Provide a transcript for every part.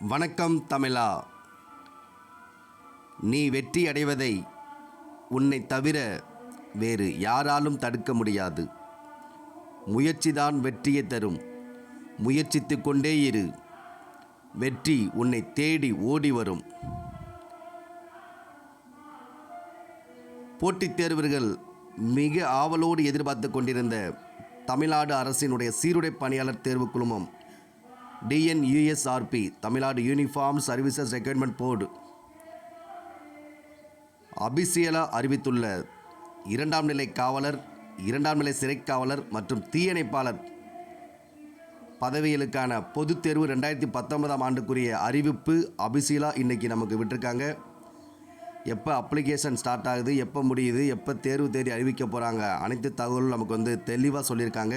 வணக்கம் தமிழா. நீ வெற்றி அடைவதை உன்னை தவிர வேறு யாராலும் தடுக்க முடியாது. முயற்சிதான் வெற்றியை தரும். முயற்சித்து கொண்டே இரு. வெற்றி உன்னை தேடி ஓடி வரும். போட்டித் தேர்வர்கள் மிக ஆவலோடு எதிர்பார்த்து கொண்டிருந்த தமிழ்நாடு அரசினுடைய சீருடை பணியாளர் தேர்வு குழுமம் TNUSRB Tamil Nadu uniform services recruitment board அபிசியலாக அறிவித்துள்ள இரண்டாம் நிலை காவலர் இரண்டாம் நிலை சிறை காவலர் மற்றும் தீயணைப்பாளர் பதவிகளுக்கான பொதுத் தேர்வு ரெண்டாயிரத்தி பத்தொன்பதாம் ஆண்டுக்குரிய அறிவிப்பு அபிசீலா இன்னைக்கு நமக்கு விட்டிருக்காங்க. எப்போ அப்ளிகேஷன் ஸ்டார்ட் ஆகுது எப்போ முடியுது எப்போ தேர்வு தேதி அறிவிக்க போகிறாங்க அனைத்து தகவலும் நமக்கு வந்து தெளிவாக சொல்லியிருக்காங்க.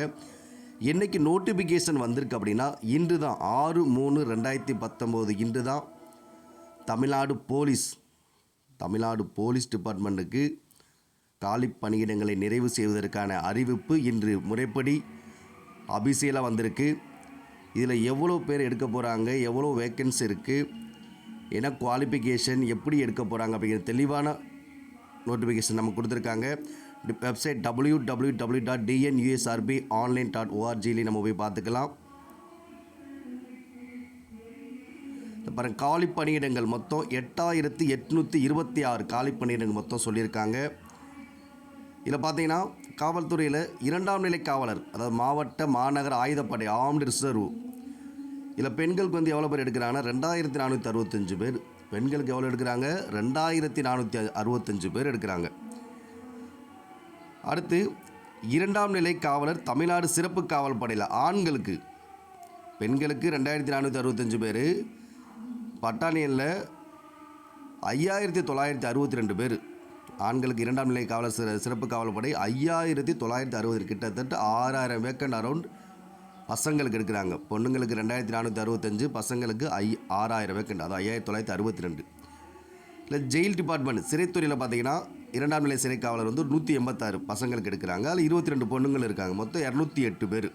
என்னைக்கு நோட்டிஃபிகேஷன் வந்திருக்கு அப்படின்னா இன்று தான் ஆறு மூணு ரெண்டாயிரத்தி பத்தொம்போது இன்று தான் தமிழ்நாடு போலீஸ் தமிழ்நாடு போலீஸ் டிபார்ட்மெண்ட்டுக்கு காலி பணியிடங்களை நிறைவு செய்வதற்கான அறிவிப்பு இன்று முறைப்படி அபிஷியலாக வந்திருக்கு. இதில் எவ்வளோ பேர் எடுக்க போகிறாங்க எவ்வளோ வேக்கன்சி இருக்குது என்ன குவாலிஃபிகேஷன் எப்படி எடுக்க போகிறாங்க அப்படிங்கிற தெளிவான நோட்டிஃபிகேஷன் நமக்கு கொடுத்துருக்காங்க. Website W W W dot TNUSRB online dot ஓஆர்ஜிலையும் நம்ம போய் பார்த்துக்கலாம். இந்த பாருங்க காலி பணியிடங்கள் மொத்தம் எட்டாயிரத்தி எட்நூற்றி இருபத்தி ஆறு காலி பணியிடங்கள் மொத்தம் சொல்லியிருக்காங்க. இதில் பார்த்தீங்கன்னா காவல்துறையில் இரண்டாம் நிலை காவலர் அதாவது மாவட்ட மாநகர ஆயுதப்படை ஆர்ம்டு ரிசர்வ் இதில் பெண்களுக்கு வந்து எவ்வளோ பேர் எடுக்கிறாங்கன்னா ரெண்டாயிரத்தி நானூற்றி அறுபத்தஞ்சு பேர். பெண்களுக்கு எவ்வளோ எடுக்கிறாங்க? ரெண்டாயிரத்தி நானூற்றி அறுபத்தஞ்சு பேர் எடுக்கிறாங்க. அடுத்து இரண்டாம் நிலை காவலர் தமிழ்நாடு சிறப்பு காவல் படையில் ஆண்களுக்கு. பெண்களுக்கு ரெண்டாயிரத்தி நானூற்றி அறுபத்தஞ்சு பேர். பட்டானியனில் ஐயாயிரத்தி தொள்ளாயிரத்தி அறுபத்தி ரெண்டு பேர். ஆண்களுக்கு இரண்டாம் நிலை காவலர் சிற சிறப்பு காவல் படை ஐயாயிரத்தி தொள்ளாயிரத்தி அறுபது கிட்டத்தட்ட ஆறாயிரம் வேக்கண்ட் அரௌண்ட் பசங்களுக்கு எடுக்கிறாங்க. பொண்ணுங்களுக்கு ரெண்டாயிரத்தி நானூற்றி அறுபத்தஞ்சு பசங்களுக்கு ஐ ஆறாயிரம் வேக்கண்ட் அது ஐயாயிரத்தி தொள்ளாயிரத்தி அறுபத்தி ரெண்டு இல்லை ஜெயில் டிபார்ட்மெண்ட் சிறைத்துறையில் பார்த்தீங்கன்னா இரண்டாம் நிலை சிறை காவலர் வந்து நூற்றி எண்பத்தாறு பசங்களுக்கு எடுக்கிறாங்க. அதில் இருபத்தி ரெண்டு பொண்ணுங்கள் இருக்காங்க. மொத்தம் இரநூத்தி எட்டு பேர்.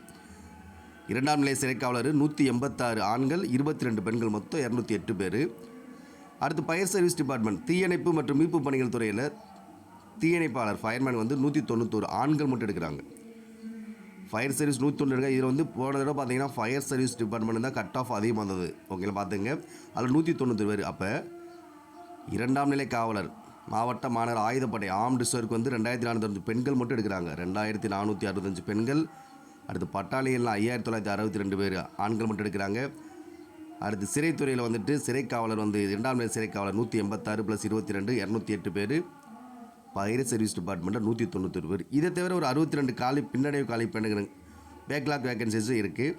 இரண்டாம் நிலை சிறை காவலர் நூற்றி எண்பத்தாறு ஆண்கள் இருபத்தி ரெண்டு பெண்கள் மொத்தம் இரநூத்தி எட்டு பேர். அடுத்து ஃபயர் சர்வீஸ் டிபார்ட்மெண்ட் தீயணைப்பு மற்றும் மீட்பு பணிகள் துறையில் தீயணைப்பாளர் ஃபயர்மேன் வந்து நூற்றி தொண்ணூத்தோரு ஆண்கள் மட்டும் எடுக்கிறாங்க. ஃபயர் சர்வீஸ் நூற்றி தொண்ணூறு இருக்காங்க. இதில் வந்து போன தடவை பார்த்தீங்கன்னா ஃபயர் சர்வீஸ் டிபார்ட்மெண்ட் தான் கட் ஆஃப் அதிகமாக இருந்தது ஓகேங்களா பார்த்துங்க அதில் நூற்றி தொண்ணூற்றி பேர். அப்போ இரண்டாம் நிலை காவலர் மாவட்ட மாநகர ஆயுதப்படை ஆம் ரிசர்வ்க்கு வந்து ரெண்டாயிரத்தி நானூற்றி பெண்கள் மட்டும் எடுக்கிறாங்க. ரெண்டாயிரத்தி நானூற்றி அறுபத்தஞ்சு பெண்கள் அடுத்து பட்டாளியெல்லாம் ஐயாயிரத்தி தொள்ளாயிரத்தி அறுபத்தி ரெண்டு பேர் ஆண்கள் மட்டும் எடுக்கிறாங்க. அடுத்து சிறைத்துறையில் வந்துட்டு சிறை காவலர் வந்து இரண்டாம் நிலை சிறை காவலர் நூற்றி எண்பத்தாறு ப்ளஸ் இருபத்தி ரெண்டு இரநூத்தி எட்டு பேர். பயிர் சர்வீஸ் டிபார்ட்மெண்ட்டில் நூற்றி தொண்ணூத்தொரு பேர். இதை தவிர ஒரு அறுபத்தி ரெண்டு காலி பின்னடைவு காலி பெண்ணுங்க பேக்லாக் வேகன்சிஸும் இருக்குது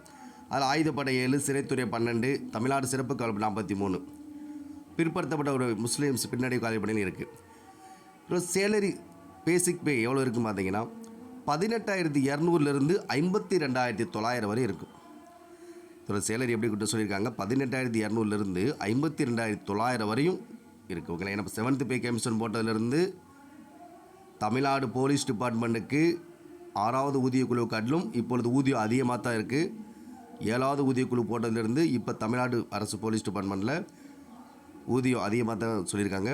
அதில் ஆயுதப்படை ஏழு சிறைத்துறை பன்னெண்டு தமிழ்நாடு சிறப்பு காவல் நாற்பத்தி மூணு. பிற்படுத்தப்பட்ட ஒரு முஸ்லீம்ஸ் பின்னடைவு காலி இருக்குது அப்புறம் சேலரி பேசிக் பே எவ்வளோ இருக்குன்னு பார்த்தீங்கன்னா பதினெட்டாயிரத்தி இரநூறுலேருந்து ஐம்பத்தி ரெண்டாயிரத்தி தொள்ளாயிரம் வரை இருக்கும். இதோட சேலரி எப்படி கொடுத்து சொல்லியிருக்காங்க. பதினெட்டாயிரத்தி இரநூறுலேருந்து ஐம்பத்தி ரெண்டாயிரத்தி தொள்ளாயிரம் வரையும் இருக்குது ஓகேங்களா? ஏன்னா செவன்த்து பே கமிஷன் போட்டதுலேருந்து தமிழ்நாடு போலீஸ் டிபார்ட்மெண்ட்டுக்கு ஆறாவது ஊதியக்குழு காட்டிலும் இப்பொழுது ஊதியம் அதிகமாக தான் இருக்குது ஏழாவது ஊதியக்குழு போட்டதுலேருந்து இப்போ தமிழ்நாடு அரசு போலீஸ் டிபார்ட்மெண்ட்டில் ஊதியம் அதிகமாக தான் சொல்லியிருக்காங்க.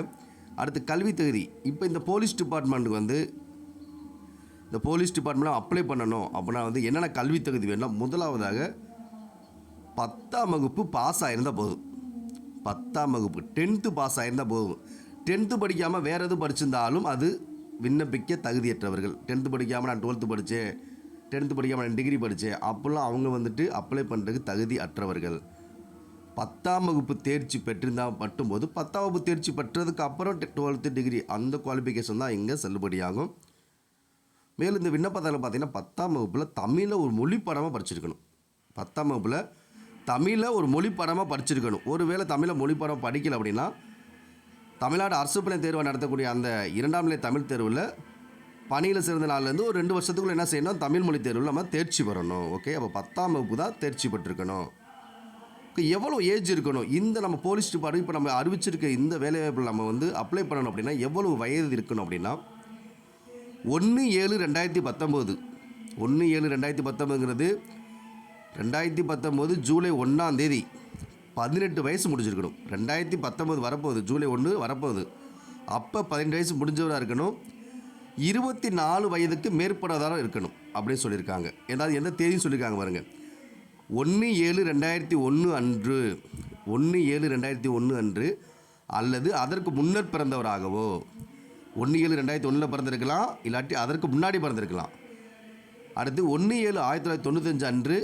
அடுத்து கல்வி தகுதி. இப்போ இந்த போலீஸ் டிபார்ட்மெண்ட்டுக்கு வந்து இந்த போலீஸ் டிபார்ட்மெண்ட்டில் அப்ளை பண்ணணும் அப்படின்னா வந்து என்னென்ன கல்வி தகுதி வேணும் முதலாவதாக பத்தாம் வகுப்பு பாஸ் ஆகியிருந்தால் போதும். பத்தாம் வகுப்பு டென்த்து பாஸ் ஆகிருந்தால் போதும். டென்த்து படிக்காமல் வேறு எதுவும் படிச்சிருந்தாலும் அது விண்ணப்பிக்க தகுதியற்றவர்கள். டென்த்து படிக்காமல் நான் டுவெல்த்து படித்தேன் டென்த்து படிக்காமல் நான் டிகிரி படித்தேன் அப்போல்லாம் அவங்க வந்துட்டு அப்ளை பண்ணுறதுக்கு தகுதி அற்றவர்கள் பத்தாம் வகுப்பு தேர்ச்சி பெற்றிருந்தால் மட்டும்போது பத்தாம் வகுப்பு தேர்ச்சி பெற்றதுக்கு அப்புறம் டுவெல்த்து டிகிரி அந்த குவாலிஃபிகேஷன் தான் இங்கே செல்லுபடியாகும் மேலும் இந்த விண்ணப்பத்தில் பார்த்தீங்கன்னா பத்தாம் வகுப்பில் தமிழில் ஒரு மொழி படமாக படிச்சிருக்கணும். பத்தாம் வகுப்பில் தமிழில் ஒரு மொழி படமாக படிச்சிருக்கணும். ஒருவேளை தமிழை மொழி படம் படிக்கல அப்படின்னா தமிழ்நாடு அரசு பணி தேர்வை நடத்தக்கூடிய அந்த இரண்டாம் நிலை தமிழ் தேர்வில் பணியில் சேர்ந்த நாள்லேருந்து ஒரு ரெண்டு வருஷத்துக்குள்ளே என்ன செய்யணும்? தமிழ் மொழி தேர்வில் நம்ம தேர்ச்சி பெறணும். ஓகே? அப்போ பத்தாம் வகுப்பு தான் தேர்ச்சி பெற்றிருக்கணும். எவ்வளோ ஏஜ் இருக்கணும்? இந்த நம்ம போலீஸ் டிபார்ட்மெண்ட் இப்போ நம்ம அறிவிச்சிருக்க இந்த வேலைவாய்ப்பில் நம்ம வந்து அப்ளை பண்ணணும் அப்படின்னா எவ்வளவு வயது இருக்கணும் அப்படின்னா ஒன்று ஏழு ரெண்டாயிரத்தி பத்தொம்போது ஒன்று ஏழு ரெண்டாயிரத்தி பத்தொம்போதுங்கிறது ரெண்டாயிரத்தி பத்தொம்போது ஜூலை ஒன்றாம் தேதி. பதினெட்டு வயசு முடிஞ்சிருக்கணும். ரெண்டாயிரத்தி பத்தொம்போது வரப்போகுது. ஜூலை ஒன்று வரப்போகுது. அப்போ பதினெட்டு வயசு முடிஞ்சவராக இருக்கணும். இருபத்தி நாலு வயதுக்கு மேற்பட்டதாக இருக்கணும் அப்படின்னு சொல்லியிருக்காங்க. ஏதாவது எந்த தேதியும் சொல்லியிருக்காங்க பாருங்கள் ஒன்று ஏழு ரெண்டாயிரத்தி ஒன்று அன்று ஒன்று ஏழு ரெண்டாயிரத்தி ஒன்று அன்று அல்லது அதற்கு முன்னர் பிறந்தவராகவோ. ஒன்று ஏழு ரெண்டாயிரத்தி ஒன்றில் பிறந்திருக்கலாம் இல்லாட்டி அதற்கு முன்னாடி பிறந்திருக்கலாம். அடுத்து ஒன்று ஏழு ஆயிரத்தி தொள்ளாயிரத்தி தொண்ணூத்தஞ்சு அன்று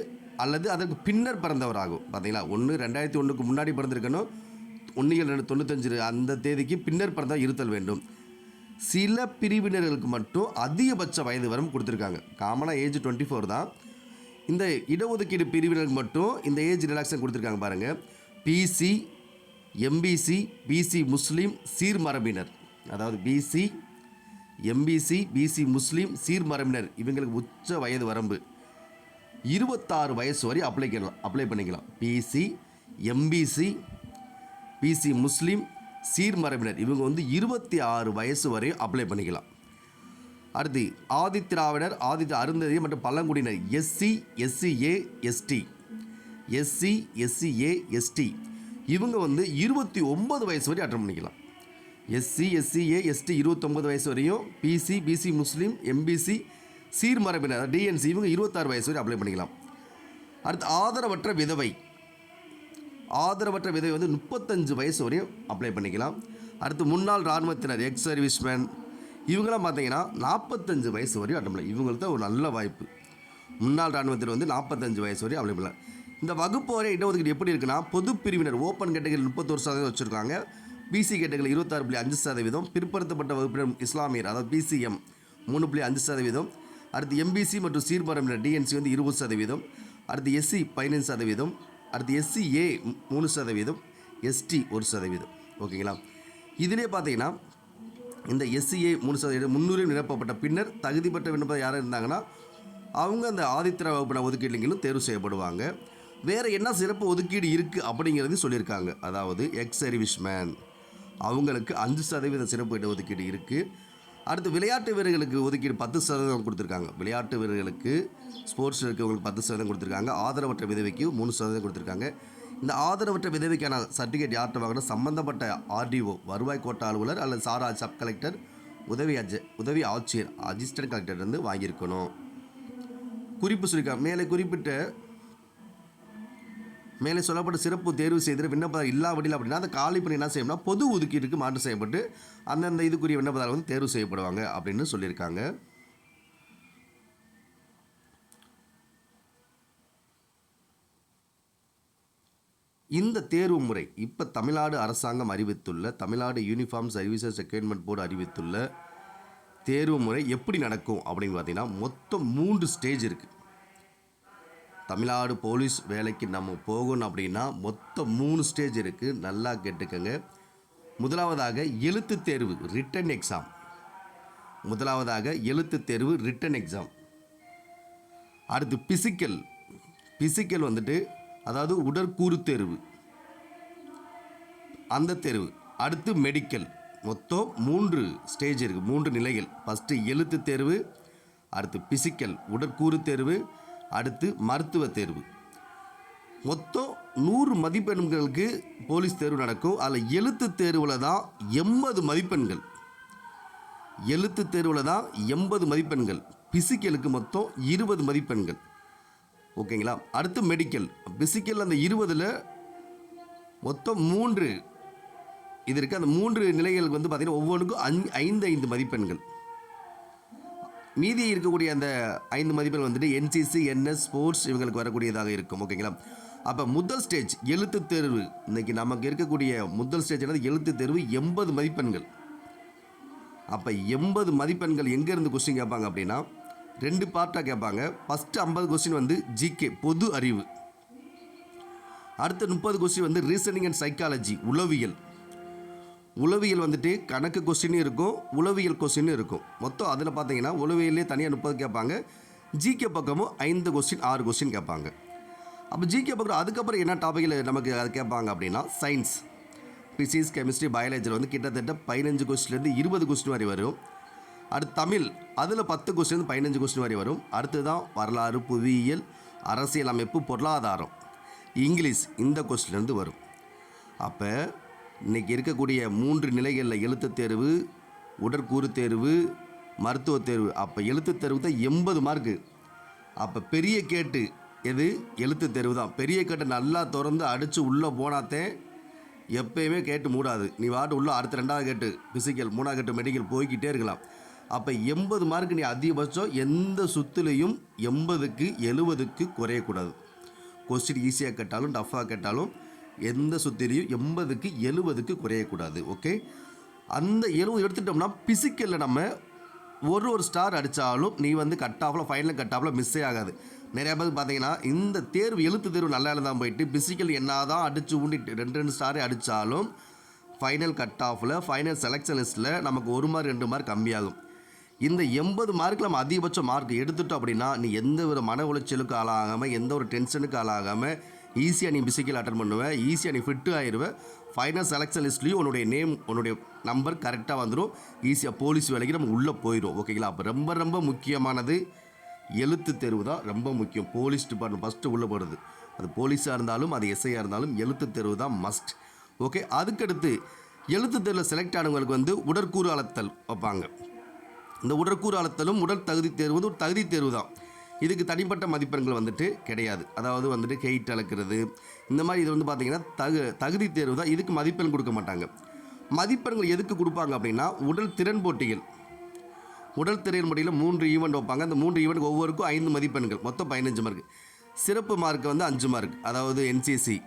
அல்லது அதற்கு பின்னர் பிறந்தவராகும். பார்த்தீங்களா? ஒன்று ரெண்டாயிரத்தி ஒன்றுக்கு முன்னாடி பிறந்திருக்கணும் ஒன்று ஏழு ரெண்டு தொண்ணூத்தஞ்சு அந்த தேதிக்கு பின்னர் பிறந்தால் இருத்தல் வேண்டும். சில பிரிவினர்களுக்கு மட்டும் அதிகபட்ச வயது வரம் கொடுத்துருக்காங்க. காமனாக ஏஜ் டுவெண்ட்டி ஃபோர் தான். இந்த இடஒதுக்கீடு பிரிவினருக்கு மட்டும் இந்த ஏஜ் ரிலாக்ஸன் கொடுத்துருக்காங்க பாருங்கள் B C M B C B C Muslim சீர்மரபினர் அதாவது B C M B C B C Muslim சீர்மரபினர் இவங்களுக்கு உச்ச வயது வரம்பு. இருபத்தாறு வயசு வரை அப்ளை அப்ளை பண்ணிக்கலாம். பிசி எம்பிசி பிசி முஸ்லீம் சீர்மரபினர் இவங்க வந்து இருபத்தி ஆறு வயசு வரையும் அப்ளை பண்ணிக்கலாம். அடுத்து ஆதித்திராவிடர் ஆதித்த அருந்ததி மற்றும் பழங்குடியினர். SC SCA ST SC SCA ST இவங்க வந்து இருபத்தி ஒம்பது வயசு வரை அட்டன் பண்ணிக்கலாம். எஸ்சி எஸ்சிஏ எஸ்டி இருபத்தொம்பது வயசு வரையும் பிசி பிசி முஸ்லீம் எம்பிசி சீர்மரபினர் டிஎன்சி இவங்க இருபத்தாறு வயசு வரை அப்ளை பண்ணிக்கலாம். அடுத்து ஆதரவற்ற விதவை. ஆதரவற்ற விதவை வந்து முப்பத்தஞ்சு வயசு வரையும் அப்ளை பண்ணிக்கலாம். அடுத்து முன்னாள் இராணுவத்தினர் எக்ஸ் சர்வீஸ்மேன் இவங்களாம் பார்த்தீங்கன்னா நாற்பத்தஞ்சு வயசு வரையும் அட்டன் இவங்களுக்கு தான் ஒரு நல்ல வாய்ப்பு. முன்னாள் இராணுவத்தில் வந்து நாற்பத்தஞ்சு வயசு வரையும் அப்ளை இந்த வகுப்பு வரை இடஒதுக்கீடு எப்படி இருக்குன்னா பொது பிரிவினர் ஓப்பன் கேட்டகரி முப்பத்தொரு சதவீதம் வச்சுருக்காங்க. பிசி கேட்டகரி இருபத்தாறு புள்ளி அஞ்சு சதவீதம். பிற்படுத்தப்பட்ட வகுப்பினர் இஸ்லாமியர் அதாவது பிசிஎம் மூணு புள்ளி அஞ்சு சதவீதம். அடுத்து எம்பிசி மற்றும் சீர்மரபினர் டிஎன்சி வந்து இருபது சதவீதம். அடுத்து எஸ்சி பதினஞ்சு சதவீதம். அடுத்து எஸ்சி ஏ மூணு சதவீதம். எஸ்டி ஒரு சதவீதம். ஓகேங்களா? இதிலே பார்த்தீங்கன்னா இந்த எஸ்சிஏ மூணு சதவீதம் முன்னுரிமை நிரப்பப்பட்ட பின்னர் தகுதி பெற்ற விண்ணப்பம் யாரும் இருந்தாங்கன்னா அவங்க அந்த ஆதித்திர வகுப்பின ஒதுக்கீடுகளும் தேர்வு செய்யப்படுவாங்க. வேறு என்ன சிறப்பு ஒதுக்கீடு இருக்குது அப்படிங்கிறது சொல்லியிருக்காங்க. அதாவது எக்ஸ் சர்வீஸ்மேன் அவங்களுக்கு அஞ்சு சதவீத சிறப்பு இட ஒதுக்கீடு இருக்குது அடுத்து விளையாட்டு வீரர்களுக்கு ஒதுக்கீடு பத்து சதவீதம் கொடுத்துருக்காங்க. விளையாட்டு வீரர்களுக்கு ஸ்போர்ட்ஸ் இருக்கவங்களுக்கு பத்து சதவீதம் கொடுத்துருக்காங்க. ஆதரவற்ற விதவைக்கு மூணு சதவீதம் கொடுத்துருக்காங்க. இந்த ஆதரவற்ற விதவிக்கான சர்டிஃபிகேட் யார்கிட்ட வாங்கணும்? சம்பந்தப்பட்ட ஆர்டிஓ வருவாய் கோட்ட அலுவலர் அல்லது சாரா சப் கலெக்டர் உதவி அஜ உதவி ஆட்சியர் அசிஸ்டன்ட் கலெக்டர் இருந்து வாங்கியிருக்கணும். குறிப்பு சொல்லியிருக்காங்க மேலே குறிப்பிட்ட மேலே சொல்லப்பட்ட சிறப்பு தேர்வு செய்து விண்ணப்பதார் இல்லாவிடில் அப்படின்னா அந்த காலி பண்ணி என்ன செய்யணும்னா பொது ஒதுக்கீட்டுக்கு மாற்றம் செய்யப்பட்டு அந்தந்த இதுக்குரிய விண்ணப்பதாரர் வந்து தேர்வு செய்யப்படுவாங்க அப்படின்னு சொல்லியிருக்காங்க. இந்த தேர்வு முறை இப்போ தமிழ்நாடு அரசாங்கம் அறிவித்துள்ள Tamil Nadu uniform services requirement board அறிவித்துள்ள தேர்வு முறை எப்படி நடக்கும் அப்படின்னு பார்த்தீங்கன்னா மொத்தம் மூன்று ஸ்டேஜ் இருக்குது தமிழ்நாடு போலீஸ் வேலைக்கு நம்ம போகணும் அப்படின்னா மொத்தம் மூணு ஸ்டேஜ் இருக்குது நல்லா கேட்டுக்கோங்க. முதலாவதாக எழுத்து தேர்வு ரிட்டன் எக்ஸாம் முதலாவதாக எழுத்து தேர்வு ரிட்டன் எக்ஸாம் அடுத்து பிசிக்கல் பிசிக்கல் வந்துட்டு அதாவது உடற்கூறு தேர்வு. அந்த தேர்வு. அடுத்து மெடிக்கல் மொத்தம் மூன்று ஸ்டேஜ் இருக்குது மூன்று நிலைகள். ஃபஸ்ட்டு எழுத்து தேர்வு அடுத்து பிசிக்கல் உடற்கூறு தேர்வு அடுத்து மருத்துவ தேர்வு. மொத்தம் நூறு மதிப்பெண்களுக்கு போலீஸ் தேர்வு நடக்கும். அதில் எழுத்து தேர்வில் தான் எண்பது மதிப்பெண்கள். எழுத்து தேர்வில் தான் எண்பது மதிப்பெண்கள். பிசிக்கலுக்கு மொத்தம் இருபது மதிப்பெண்கள். ஓகேங்களா? அடுத்து மெடிக்கல் பிசிக்கல் அந்த இருபதில் மொத்தம் மூன்று. இது இருக்குது அந்த மூன்று நிலைகளுக்கு வந்து பார்த்திங்கன்னா ஒவ்வொன்றுக்கும் அஞ் ஐந்து ஐந்து மதிப்பெண்கள். மீதி இருக்கக்கூடிய அந்த ஐந்து மதிப்பெண் வந்துட்டு என்சிசி என்எஸ் ஸ்போர்ட்ஸ் இவங்களுக்கு வரக்கூடியதாக இருக்கும். ஓகேங்களா? அப்போ முதல் ஸ்டேஜ் எழுத்து தேர்வு. இன்றைக்கி நமக்கு இருக்கக்கூடிய முதல் ஸ்டேஜ் என்னது? எழுத்து தேர்வு எண்பது மதிப்பெண்கள். அப்போ எண்பது மதிப்பெண்கள் எங்கேருந்து கொஸ்டின் கேட்பாங்க அப்படின்னா ரெண்டு பார்ட்டாக கேட்பாங்க. ஃபஸ்ட்டு ஐம்பது கொஸ்டின் வந்து ஜிகே பொது அறிவு. அடுத்த முப்பது கொஸ்டின் வந்து ரீசனிங் அண்ட் சைக்காலஜி உளவியல். உளவியல் வந்துட்டு கணக்கு கொஸ்டினும் இருக்கும் உளவியல் கொஸ்டினும் இருக்கும். மொத்தம் அதில் பார்த்தீங்கன்னா உளவியல்லே தனியாக முப்பது கேட்பாங்க. ஜிகே பக்கமும் ஐந்து கொஸ்டின் ஆறு கொஸ்டின் கேட்பாங்க. அப்போ ஜிகே பக்கம் அதுக்கப்புறம் என்ன டாப்பிக்கில் நமக்கு அது கேட்பாங்க அப்படின்னா சயின்ஸ் ஃபிசிக்ஸ் கெமிஸ்ட்ரி பயாலஜியில் வந்து கிட்டத்தட்ட பதினஞ்சு கொஸ்டின்லேருந்து இருபது கொஸ்டின் வரை வரும். அடுத்து தமிழ். அதில் பத்து கொஸ்டின் பதினஞ்சு கொஸ்டின் வரை வரும். அடுத்து தான் வரலாறு புவியியல் அரசியல் அமைப்பு பொருளாதாரம். இங்கிலீஷ் இந்த கொஸ்டின்லேருந்து வரும். அப்போ இன்றைக்கி இருக்கக்கூடிய மூன்று நிலைகளில் எழுத்துத் தேர்வு உடற்கூறு தேர்வு மருத்துவ தேர்வு. அப்போ எழுத்துத் தேர்வு தான் எண்பது மார்க்கு அப்போ பெரிய கேட்டு எது? எழுத்து தேர்வு தான். பெரிய கேட்டை நல்லா திறந்து அடித்து உள்ளே போனாத்தே எப்பயுமே கேட்டு மூடாது. நீ வாட்டு உள்ளே அடுத்த ரெண்டாவது கேட்டு ஃபிசிக்கல் மூணாவது கேட்டு மெடிக்கல் போய்க்கிட்டே இருக்கலாம். அப்போ எண்பது மார்க் நீ அதிகபட்சம் எந்த சுத்துலையும் எண்பதுக்கு எழுபதுக்கு குறையக்கூடாது. கொஸ்டின் ஈஸியாக கேட்டாலும் டஃப்பாக கேட்டாலும் எந்த சுத்திலையும் எண்பதுக்கு எழுபதுக்கு குறையக்கூடாது ஓகே அந்த எழுபது எடுத்துட்டோம்னா பிசிக்கலில் நம்ம ஒரு ஒரு ஸ்டார் அடித்தாலும் நீ வந்து கட் ஆஃபில் ஃபைனல் கட் ஆஃபில் மிஸ்ஸே ஆகாது. நிறைய பேர் பார்த்தீங்கன்னா இந்த தேர்வு எழுத்து தேர்வு நல்லா தான் போயிட்டு பிசிக்கல் என்ன தான் அடித்து ஊண்டிட்டு ரெண்டு ரெண்டு ஸ்டாரே அடித்தாலும் ஃபைனல் கட் ஆஃபில் ஃபைனல் செலெக்ஷன் லிஸ்ட்டில் நமக்கு ஒரு மார்க் ரெண்டு மார்க் கம்மியாகும். இந்த எண்பது மார்க்கில் நம்ம அதிகபட்ச மார்க் எடுத்துட்டோம் அப்படின்னா நீ எந்த ஒரு மன உளைச்சலுக்கு ஆளாகாமல் எந்த ஒரு டென்ஷனுக்கு ஆளாகாமல் ஈஸியாக நீ பிசிக்கல் அட்டன் பண்ணுவேன் ஈஸியாக நீ ஃபிட்டு ஆயிடுவேன் ஃபைனல் செலெக்ஷன் லிஸ்ட்லேயும் உன்னுடைய நேம் உன்னுடைய நம்பர் கரெக்டாக வந்துடும் ஈஸியாக போலீஸ் வேலைக்கு நம்ம உள்ளே போயிடும் ஓகேங்களா அப்போ ரொம்ப ரொம்ப முக்கியமானது எழுத்து தேர்வு தான் ரொம்ப முக்கியம். போலீஸ் டிபார்ட்மெண்ட் ஃபஸ்ட்டு உள்ளே போடுறது அது போலீஸாக இருந்தாலும் அது எஸ்ஐயாக இருந்தாலும் எழுத்து தேர்வு தான் மஸ்ட் ஓகே அதுக்கடுத்து எழுத்து தேர்வில் செலக்ட் ஆனவங்களுக்கு வந்து உடற்கூறு அளத்தல் வைப்பாங்க. இந்த உடற்கூறு அளத்தலும் உடல் தகுதி தேர்வு வந்து ஒரு தகுதி தேர்வு தான் இதுக்கு தனிப்பட்ட மதிப்பெண்கள் வந்துட்டு கிடையாது. அதாவது வந்துட்டு ஹெயிட் அளக்கிறது இந்த மாதிரி இது வந்து பார்த்திங்கன்னா தகு தகுதி தேர்வு தான் இதுக்கு மதிப்பெண் கொடுக்க மாட்டாங்க. மதிப்பெண்கள் எதுக்கு கொடுப்பாங்க அப்படின்னா உடல் திறன் போட்டிகள். உடல் திறன் போட்டியில் மூன்று ஈவெண்ட் வைப்பாங்க. அந்த மூன்று ஈவெண்ட் ஒவ்வொருக்கும் ஐந்து மதிப்பெண்கள். மொத்தம் பதினஞ்சு மார்க் சிறப்பு மார்க் வந்து அஞ்சு மார்க் அதாவது என்சிசி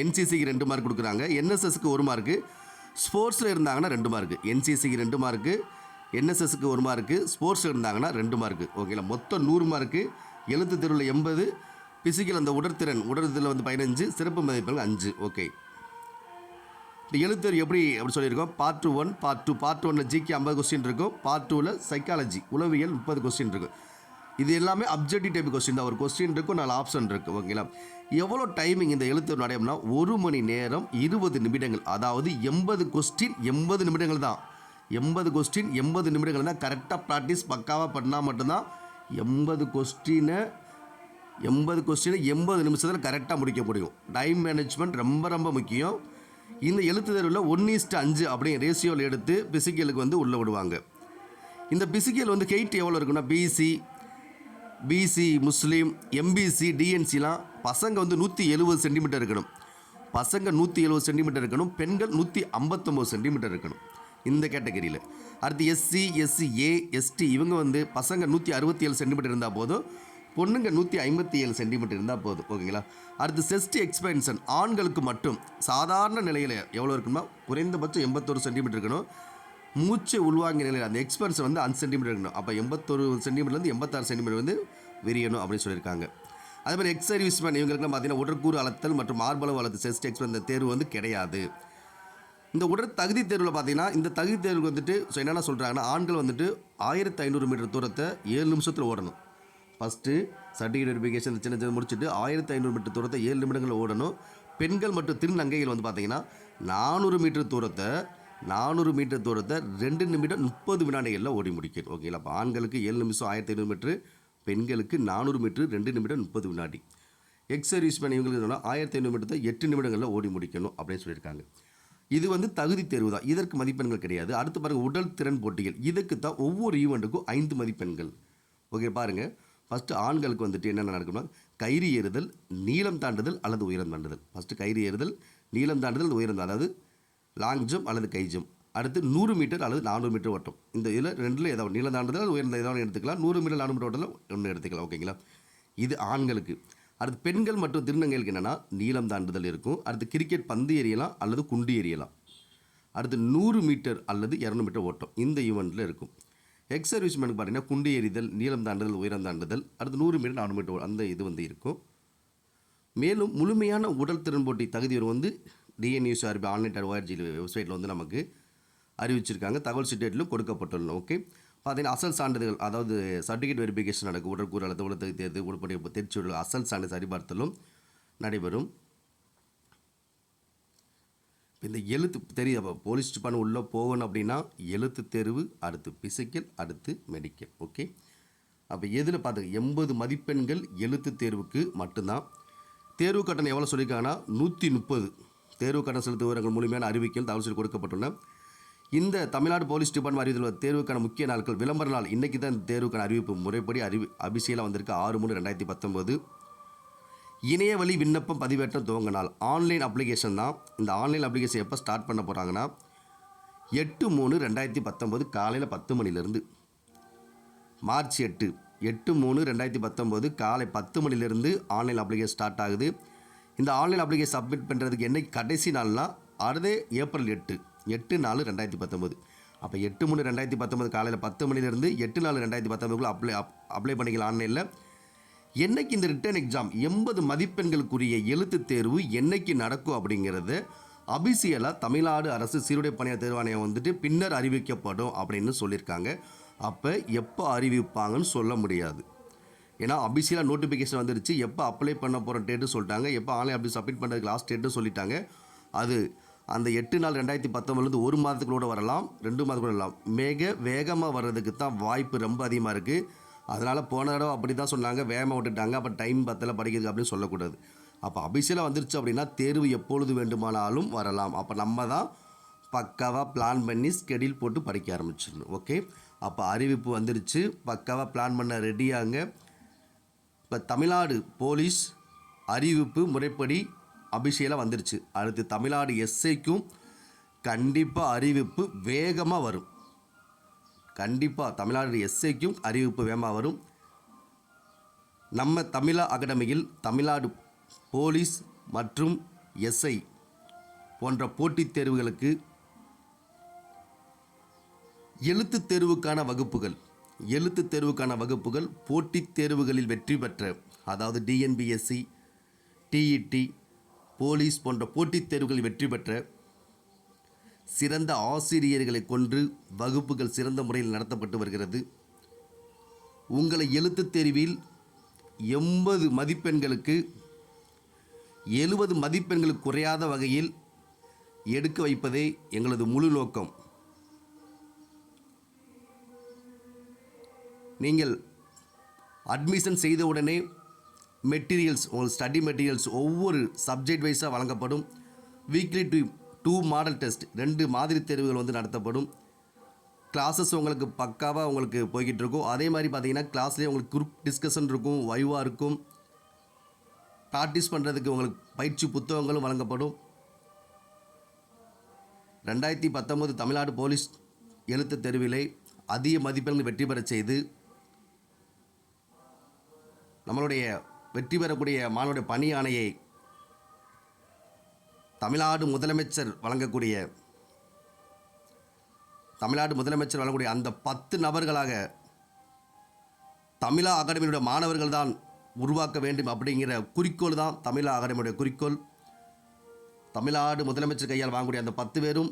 என்சிசிக்கு ரெண்டு மார்க் கொடுக்குறாங்க. என்எஸ்எஸ்க்கு ஒரு மார்க்கு ஸ்போர்ட்ஸில் இருந்தாங்கன்னா ரெண்டு மார்க்கு என்சிசிக்கு ரெண்டு மார்க்கு என்எஸ்எஸ்க்கு ஒரு மார்க்கு ஸ்போர்ட்ஸ் இருந்தாங்கன்னா ரெண்டு மார்க்கு ஓகேங்களா மொத்தம் நூறு மார்க்கு எழுத்து தெருவில் எண்பது பிசிக்கல் அந்த உடற்திறன் உடற்திறன் வந்து பதினஞ்சு சிறப்பு மதிப்பெண்கள் அஞ்சு. ஓகே இந்த எழுத்தர் எப்படி அப்படி சொல்லியிருக்கோம். Part two one part two part ஒன்னில் ஜிகே ஐம்பது கொஸ்டின் இருக்கும். பார்ட் டூவில் சைக்காலஜி உளவியல் முப்பது கொஸ்டின் இருக்கும். இது எல்லாமே அப்ஜெக்டிவ் டைப் கொஸ்டின் தான். ஒரு கொஸ்டின் இருக்கும் நாலு ஆப்ஷன் இருக்குது ஓகேங்களா எவ்வளோ டைமிங் இந்த எழுத்து நடையம்னா ஒரு மணி நேரம் இருபது நிமிடங்கள். அதாவது எண்பது கொஸ்டின் எண்பது நிமிடங்கள் தான். எண்பது கொஸ்டின் எண்பது நிமிடங்கள்னா கரெக்டாக ப்ராக்டிஸ் பக்காவாக பண்ணால் மட்டும்தான் எண்பது கொஸ்டினை எண்பது கொஸ்டினை எண்பது நிமிஷத்தில் கரெக்டாக முடிக்க முடியும். டைம் மேனேஜ்மெண்ட் ரொம்ப ரொம்ப முக்கியம். இந்த எழுத்து தேர்வில் ஒன்று இஸ்ட்டு அஞ்சு அப்படிங்கிற ரேஷியோவில் எடுத்து பிசிக்கலுக்கு வந்து உள்ளே விடுவாங்க. இந்த பிசிக்கல் வந்து ஹெயிட் எவ்வளோ இருக்குன்னா பிசி பிசி முஸ்லீம் எம்பிசி டிஎன்சிலாம் பசங்க வந்து நூற்றி எழுபது சென்டிமீட்டர் இருக்கணும். பசங்க நூற்றி எழுபது சென்டிமீட்டர் இருக்கணும் பெண்கள் நூற்றி ஐம்பத்தொம்போது சென்டிமீட்டர் இருக்கணும். இந்த கேட்டகரியில். அடுத்து எஸ்சி எஸ்சி ஏ எஸ்டி இவங்க வந்து பசங்க நூற்றி அறுபத்தி ஏழு சென்டிமீட்டர் இருந்தால் போதும். பொண்ணுங்க நூற்றி ஐம்பத்தி ஏழு சென்டிமீட்டர் இருந்தால் போதும். ஓகேங்களா? அடுத்து செஸ்ட் எக்ஸ்பென்ஷன் ஆண்களுக்கு மட்டும். சாதாரண நிலையில் எவ்வளோ இருக்குன்னா குறைந்தபட்சம் எண்பத்தொரு சென்டிமீட்டர் இருக்கணும். மூச்சு உள்வாங்கிய நிலையில் அந்த எக்ஸ்பென்ஸ் வந்து அஞ்சு சென்டிமீட்டர் இருக்கணும். அப்போ எண்பத்தொரு சென்டிமீட்டர்லேருந்து எண்பத்தாறு சென்டிமீட்டர் வந்து விரியணும் அப்படின்னு சொல்லியிருக்காங்க. அதே மாதிரி எக்ஸ் சர்வீஸ்மேன் இவங்களுக்குலாம் பார்த்தீங்கன்னா உடற்கூறு அளத்தல் மற்றும் மார்பளவு அளத்து செஸ்ட் எக்ஸ்பென் தேர்வு வந்து கிடையாது. இந்த உடற் தகுதி தேர்வில் பார்த்தீங்கன்னா இந்த தகுதி தேர்வுக்கு வந்துட்டு ஸோ என்னென்ன சொல்கிறாங்கன்னா ஆண்கள் வந்துட்டு ஆயிரத்தி ஐநூறு மீட்டர் தூரத்தை ஏழு நிமிஷத்தில் ஓடணும். ஃபஸ்ட்டு சர்டிஃபிகேட் வெரிஃபிகேஷன் சின்ன சின்ன முடிச்சுட்டு ஆயிரத்தி ஐநூறு மீட்டர் தூரத்தை ஏழு நிமிடங்களில் ஓடணும். பெண்கள் மற்றும் திருநங்கைகள் வந்து பார்த்தீங்கன்னா நானூறு மீட்டர் தூரத்தை நானூறு மீட்டர் தூரத்தை ரெண்டு நிமிடம் முப்பது வினாடிகளில் ஓடி முடிக்கணும். ஓகேங்களா அப்போ ஆண்களுக்கு ஏழு நிமிஷம் ஆயிரத்தி ஐநூறு மீட்ரு பெண்களுக்கு நானூறு மீட்ரு ரெண்டு நிமிடம் முப்பது வினாடி. எக்ஸர்வீஸ் சர்வீஸ்மேன் இவங்களுக்கு ஆயிரத்தி ஐநூறு மீட்டத்தை எட்டு நிமிடங்களில் ஓடி முடிக்கணும் அப்படின்னு சொல்லியிருக்காங்க. இது வந்து தகுதி தேர்வு தான். இதற்கு மதிப்பெண்கள் கிடையாது. அடுத்து பாருங்கள் உடல் திறன் போட்டிகள். இதுக்கு தான் ஒவ்வொரு ஈவெண்ட்டுக்கும் ஐந்து மதிப்பெண்கள். ஓகே பாருங்கள் ஃபஸ்ட்டு ஆண்களுக்கு வந்துட்டு என்னென்ன நடக்கும்னா கயிறு ஏறுதல் நீளம் தாண்டுதல் அல்லது உயரம் தாண்டுதல். ஃபஸ்ட்டு கயிறு ஏறுதல் நீளம் தாண்டுதல் உயரம் அதாவது லாங் ஜம்ப் அல்லது கை ஜம்ப் அடுத்து நூறு மீட்டர் அல்லது நானூறு மீட்டர் ஓட்டம். இந்த இதில் ரெண்டில் ஏதாவது நீளம் தாண்டுதல் உயர்ந்த ஏதாவது எடுத்துக்கலாம். நூறு மீட்டர் நானூறு மீட்டர் ஓட்டத்தில் ஒன்று எடுத்துக்கலாம். ஓகேங்களா இது ஆண்களுக்கு. அடுத்து பெண்கள் மற்றும் திருநங்கைகளுக்கு என்னென்னா நீளம் தாண்டுதல் இருக்கும். அடுத்து கிரிக்கெட் பந்து எறியலாம் அல்லது குண்டு எறியலாம். அடுத்து நூறு மீட்டர் அல்லது இரநூறு மீட்டர் ஓட்டம் இந்த ஈவெண்ட்டில் இருக்கும். எக்ஸ் சர்வீஸ்மேனுக்கு பார்த்தீங்கன்னா குண்டு எறிதல் நீளம் தாண்டுதல் உயரம் தாண்டுதல் அடுத்து நூறு மீட்டர் நானூறு மீட்டர் அந்த இது வந்து இருக்கும். மேலும் முழுமையான உடல் திறன் போட்டி தகுதி வந்து டிஎன்யூஸ் ஆர்பி ஆன்லைன் ஓஆர்ஜி வெப்சைட்டில் வந்து நமக்கு அறிவிச்சிருக்காங்க. தகவல் சிட்டேட்டிலும் கொடுக்கப்பட்டுள்ளன ஓகே பார்த்தீங்கன்னா அசல் சான்றிதழ் அதாவது சர்டிஃபிகேட் வெரிஃபிகேஷன் நடக்கும். உடற்கூறு அல்லது உடல் தேர்வு உடற்படி தேர்ச்சி அசல் சான்று சரிபார்த்தலும் நடைபெறும். இந்த எழுத்து தெரியுது. அப்போ போலீஸ் டிபார்ட்மெண்ட் உள்ளே போகணும் அப்படின்னா எழுத்து தேர்வு அடுத்து பிசிக்கல் அடுத்து மெடிக்கல் ஓகே அப்போ எதில் பார்த்து எண்பது மதிப்பெண்கள் எழுத்து தேர்வுக்கு மட்டும்தான். தேர்வு கட்டணம் எவ்வளோ சொல்லியிருக்காங்கன்னா நூற்றி முப்பது. தேர்வு கட்டணம் செலுத்துபவர்கள் மூலியமான அறிவிக்கையில் தகவல் சொல்லி கொடுக்கப்பட்டுள்ளன. இந்த தமிழ்நாடு போலீஸ் டிபார்ட்மெண்ட் அறிவித்துள்ள தேர்வுக்கான முக்கிய நாட்கள் விளம்பர நாள். இன்றைக்கி தான் இந்த தேர்வுக்கான அறிவிப்பு முறைப்படி அறிவி அபிஷேகம் வந்திருக்கு. ஆறு மூணு ரெண்டாயிரத்தி பத்தொம்போது இணைய வழி விண்ணப்பம் பதிவேற்றம் துவங்க நாள் ஆன்லைன் அப்ளிகேஷன் தான். இந்த ஆன்லைன் அப்ளிகேஷன் எப்போ ஸ்டார்ட் பண்ண போகிறாங்கன்னா எட்டு மூணு ரெண்டாயிரத்தி பத்தொம்போது காலையில் பத்து மணிலேருந்து மார்ச் எட்டு எட்டு மூணு ரெண்டாயிரத்தி பத்தொம்போது காலை பத்து மணிலேருந்து ஆன்லைன் அப்ளிகேஷன் ஸ்டார்ட் ஆகுது. இந்த ஆன்லைன் அப்ளிகேஷன் சப்மிட் பண்ணுறதுக்கு என்னைக்கு கடைசி நாள்னால் அடுத்த ஏப்ரல் எட்டு. எட்டு நாலு ரெண்டாயிரத்தி பத்தொம்போது. அப்போ எட்டு மூணு ரெண்டாயிரத்தி பத்தொம்பது காலையில் பத்து மணிலேருந்து எட்டு நாலு ரெண்டாயிரத்தி பத்தொம்போதுக்குள்ள அப்ளை அப்ளை பண்ணிக்கலாம் ஆன்லைனில். என்னைக்கு இந்த ரிட்டர்ன் எக்ஸாம் எண்பது மதிப்பெண்களுக்குரிய எழுத்துத் தேர்வு என்னைக்கு நடக்கும் அப்படிங்கிறது அபிஷியலாக தமிழ்நாடு அரசு சீருடை பணியாளர் தேர்வாணையம் வந்துட்டு பின்னர் அறிவிக்கப்படும் அப்படின்னு சொல்லியிருக்காங்க. அப்போ எப்போ அறிவிப்பாங்கன்னு சொல்ல முடியாது. ஏன்னா அபிஷியலாக நோட்டிஃபிகேஷன் வந்துருச்சு. எப்போ அப்ளை பண்ண போகிற டேட்டு சொல்லிட்டாங்க. எப்போ ஆன்லைன் அப்படி சப்மிட் பண்ணுறதுக்கு லாஸ்ட் டேட்டு சொல்லிட்டாங்க. அது அந்த எட்டு நாள் ரெண்டாயிரத்தி பத்தொம்பதுலேருந்து ஒரு மாதத்துக்குள்ள வரலாம் ரெண்டு மாதத்துக்குள்ள வரலாம். மிக வேகமாக வர்றதுக்கு தான் வாய்ப்பு ரொம்ப அதிகமாக இருக்குது அதனால் போன தடவை அப்படி தான் சொன்னாங்க வேகமாக விட்டுட்டாங்க. அப்போ டைம் பத்தல படிக்கிறதுக்கு அப்படின்னு சொல்லக்கூடாது. அப்போ அபிஷியலாக வந்துருச்சு அப்படின்னா தேர்வு எப்பொழுது வேண்டுமானாலும் வரலாம். அப்போ நம்ம தான் பக்காவாக பிளான் பண்ணி ஸ்கெடியூல் போட்டு படிக்க ஆரம்பிச்சிடணும் ஓகே அப்போ அறிவிப்பு வந்துருச்சு பக்காவாக பிளான் பண்ண ரெடியாங்க இப்போ தமிழ்நாடு போலீஸ் அறிவிப்பு முறைப்படி அபிஷேகம் வந்துருச்சு. அடுத்து தமிழ்நாடு எஸ்ஐக்கும் கண்டிப்பாக அறிவிப்பு வேகமாக வரும். கண்டிப்பாக தமிழ்நாடு எஸ்ஐக்கும் அறிவிப்பு வேகமாக வரும். நம்ம தமிழா அகாடமியில் தமிழ்நாடு போலீஸ் மற்றும் எஸ்ஐ போன்ற போட்டித் தேர்வுகளுக்கு எழுத்துத் தேர்வுக்கான வகுப்புகள் எழுத்துத் தேர்வுக்கான வகுப்புகள் போட்டித் தேர்வுகளில் வெற்றி பெற்ற அதாவது டிஎன்பிஎஸ்சி டிஇடி போலீஸ் போன்ற போட்டித் தேர்வுகளில் வெற்றி பெற்ற சிறந்த ஆசிரியர்களை கொண்டு வகுப்புகள் சிறந்த முறையில் நடத்தப்பட்டு வருகிறது. உங்களை எழுத்துத் தேர்வில் எண்பது மதிப்பெண்களுக்கு எழுபது மதிப்பெண்களுக்கு குறையாத வகையில் எடுக்க வைப்பதே எங்களது முழு நோக்கம். நீங்கள் அட்மிஷன் செய்தவுடனே மெட்டீரியல்ஸ் உங்கள் ஸ்டடி மெட்டீரியல்ஸ் ஒவ்வொரு சப்ஜெக்ட் வைஸாக வழங்கப்படும். Weekly two two model test ரெண்டு மாதிரி தேர்வுகள் வந்து நடத்தப்படும். கிளாஸஸ் உங்களுக்கு பக்காவாக உங்களுக்கு போய்கிட்டு இருக்கும். அதே மாதிரி பார்த்தீங்கன்னா கிளாஸ்லேயே உங்களுக்கு குரூப் டிஸ்கஷன் இருக்கும் வைவாக இருக்கும். ப்ராக்டிஸ் பண்ணுறதுக்கு உங்களுக்கு பயிற்சி புத்தகங்களும் வழங்கப்படும். ரெண்டாயிரத்தி பத்தொம்போது தமிழ்நாடு போலீஸ் எழுத்து தெருவிலை அதிக மதிப்பெண்கள் வெற்றி பெறச் செய்து நம்மளுடைய வெற்றி பெறக்கூடிய மாணவருடைய பணி ஆணையை தமிழ்நாடு முதலமைச்சர் வழங்கக்கூடிய தமிழ்நாடு முதலமைச்சர் வழங்கக்கூடிய அந்த பத்து நபர்களாக தமிழா அகாடமியினுடைய மாணவர்கள் தான் உருவாக்க வேண்டும் அப்படிங்கிற குறிக்கோள் தான் தமிழா அகாடமியுடைய குறிக்கோள். தமிழ்நாடு முதலமைச்சர் கையால் வாங்கக்கூடிய அந்த பத்து பேரும்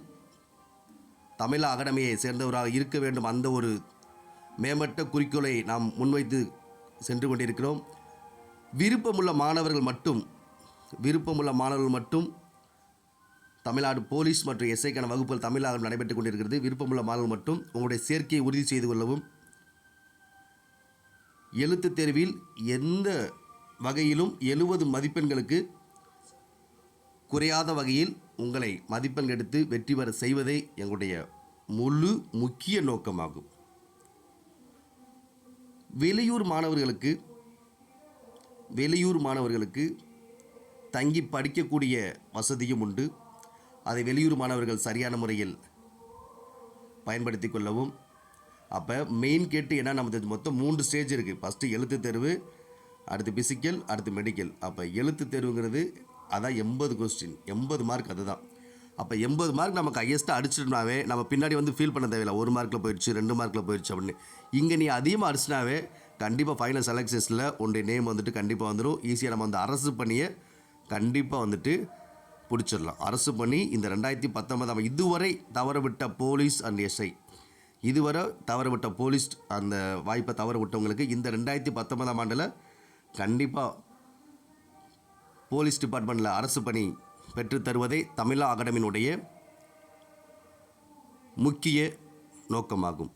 தமிழா அகாடமியை சேர்ந்தவராக இருக்க வேண்டும் அந்த ஒரு மேம்பட்ட குறிக்கோளை நாம் முன்வைத்து சென்று கொண்டிருக்கிறோம். விருப்பமுள்ள மாணவர்கள் மட்டும் விருப்பமுள்ள மாணவர்கள் மட்டும் தமிழ்நாடு போலீஸ் மற்றும் எஸ்ஐக்கான வகுப்புகள் தமிழாக நடைபெற்றுக் கொண்டிருக்கிறது. விருப்பமுள்ள மாணவர்கள் மட்டும் உங்களுடைய சேர்க்கையை உறுதி செய்து கொள்ளவும் எழுத்துத் தேர்வில் எந்த வகையிலும் எழுபது மதிப்பெண்களுக்கு குறையாத வகையில் உங்களை மதிப்பெண் எடுத்து வெற்றி பெற செய்வதே எங்களுடைய முழு முக்கிய நோக்கமாகும். வெளியூர் மாணவர்களுக்கு வெளியூர் மாணவர்களுக்கு தங்கி படிக்கக்கூடிய வசதியும் உண்டு. அதை வெளியூர் மாணவர்கள் சரியான முறையில் பயன்படுத்தி கொள்ளவும். அப்போ மெயின் கேட்டு என்ன நமக்கு மொத்தம் மூன்று ஸ்டேஜ் இருக்குது ஃபஸ்ட்டு எழுத்து தேர்வு அடுத்து பிசிக்கல் அடுத்து மெடிக்கல் அப்போ எழுத்து தேர்வுங்கிறது அதான் எண்பது கொஸ்டின் எண்பது மார்க் அதுதான். அப்போ எண்பது மார்க் நமக்கு ஹையஸ்ட்டாக அடிச்சிட்டோம்னாவே நம்ம பின்னாடி வந்து ஃபீல் பண்ண தேவையில்ல. ஒரு மார்க்கில் போயிடுச்சு ரெண்டு மார்க்கில் போயிடுச்சு அப்படின்னு. இங்கே நீ அதிகமாக அடிச்சினாவே கண்டிப்பாக ஃபைனல் செலக்ஷன்ஸில் உன்னுடைய நேம் வந்துட்டு கண்டிப்பாக வந்துடும் ஈஸியாக நம்ம அந்த அரசு பணியை கண்டிப்பாக வந்துட்டு பிடிச்சிடலாம். அரசு பணி இந்த ரெண்டாயிரத்தி பத்தொன்பதாம் இதுவரை தவறவிட்ட போலீஸ் அண்ட் எஸ்ஐ இதுவரை தவறவிட்ட போலீஸ் அந்த வாய்ப்பை தவற விட்டவங்களுக்கு இந்த ரெண்டாயிரத்தி பத்தொன்பதாம் ஆண்டில் கண்டிப்பாக போலீஸ் டிபார்ட்மெண்ட்டில் அரசு பணி பெற்று தருவதே தமிழா அகாடமியினுடைய முக்கிய நோக்கமாகும்.